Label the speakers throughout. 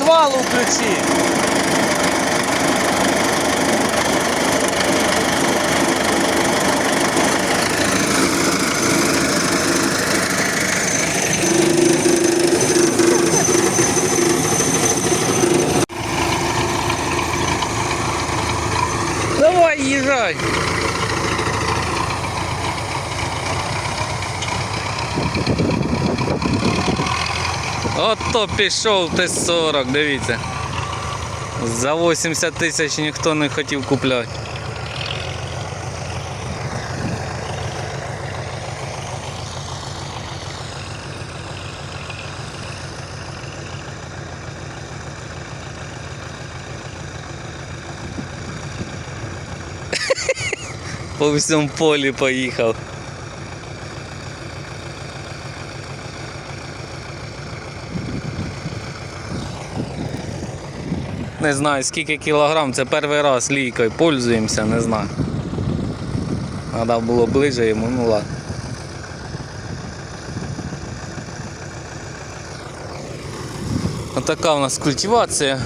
Speaker 1: валу включи. Ото пішов Т-40, дивіться. За 80 тисяч ніхто не хотів купляти. По всьому полі поїхав. Не знаю скільки кілограм, це перший раз лійкою пользуємося, не знаю. Треба було ближче йому, ну ладно. Отака у нас культивація.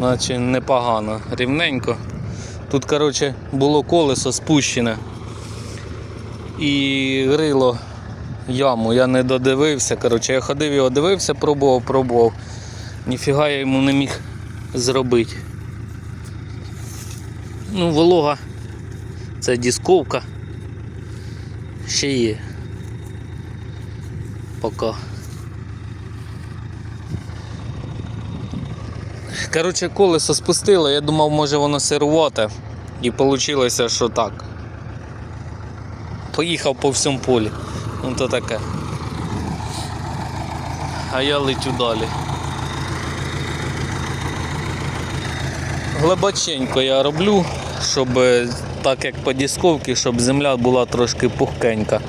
Speaker 1: Наче непогано, рівненько. Тут, коротше, було колесо спущене і грило яму. Я не додивився. Коротше, я ходив його дивився, пробував, пробував. Ніфіга я йому не міг зробити. Ну, волога. Це дисковка. Ще є. Пока. Коротше, колесо спустило, я думав, може воно сирувате. І вийшло, що так. Поїхав по всьому полі. Ну то таке. А я летю далі. Глибоченько я роблю, щоб е, так як по дисковці, щоб земля була трошки пухкенька.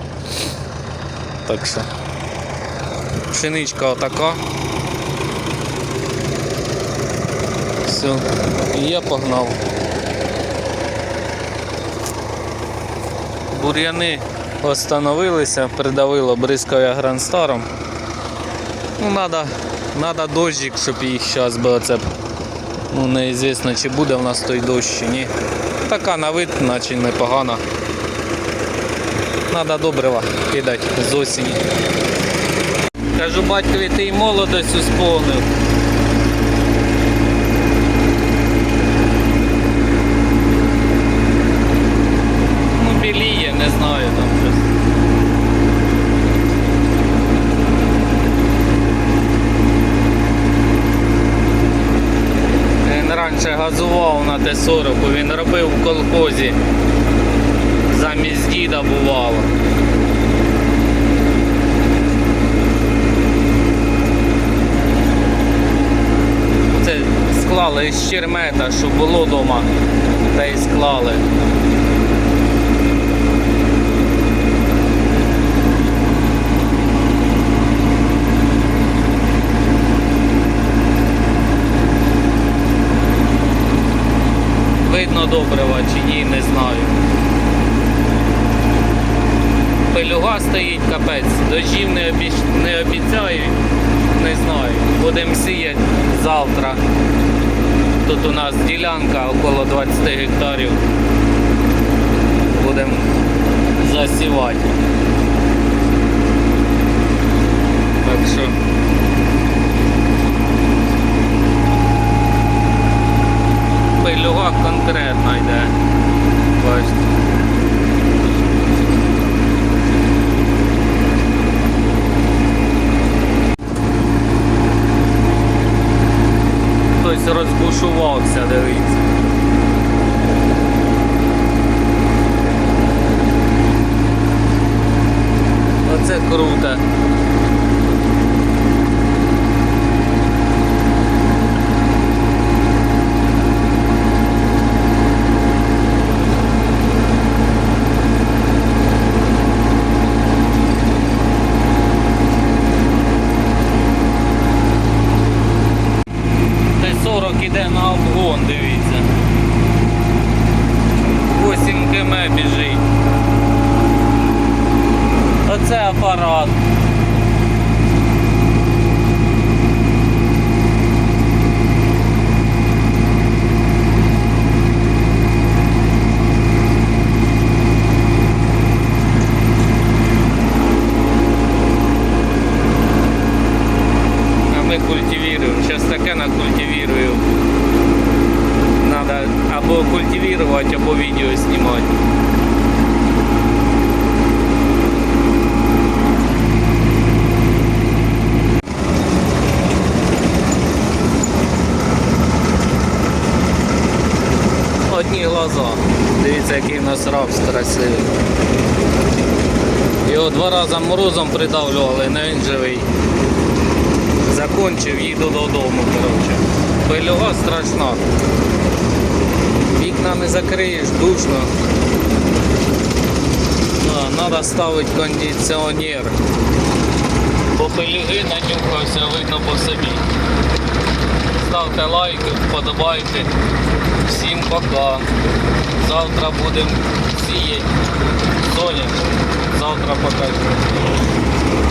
Speaker 1: Так що. Пшеничка отака. Все, і я погнав. Бур'яни остановилися, придавило бризкою гранстаром. Ну, надо дощик, щоб їх зараз би оце. Ну, неізвісно, чи буде в нас той дощ чи ні. Така на вид, наче непогана. Надо добрива кидати з осені. Кажу, батькові, ти й молодость усповнив. Ну, біліє, не знаю там щось. Він раніше газував на Т-40, він робив в колхозі. Замість діда бувало. Це склали з чермета, що було вдома, та й склали. Видно добрива чи ні, не знаю. Пилюга стоїть капець, дощів не, обіч... не обіцяють, не знаю. Будемо сіяти завтра. Тут у нас ділянка около 20 гектарів. Будемо засівати. Так що. Пилюга конкретно йде. Бачите. Хтось розбушувався, дивіться. 140 іде на обгон, дивіться. 8 км біжить. Оце апарат. Одні глаза. Дивіться, який у нас рапс красивий. Його два рази морозом придавлювали, не він живий. Закончив, їду додому, коротше. Пильова страшна. Вікна не закриєш, душно. Треба ставити кондиціонер. Бо пилюги нанюхався, видно по собі. Ставте лайки, вподобайки. Всім пока. Завтра будемо сіяти. Соня, завтра покажу.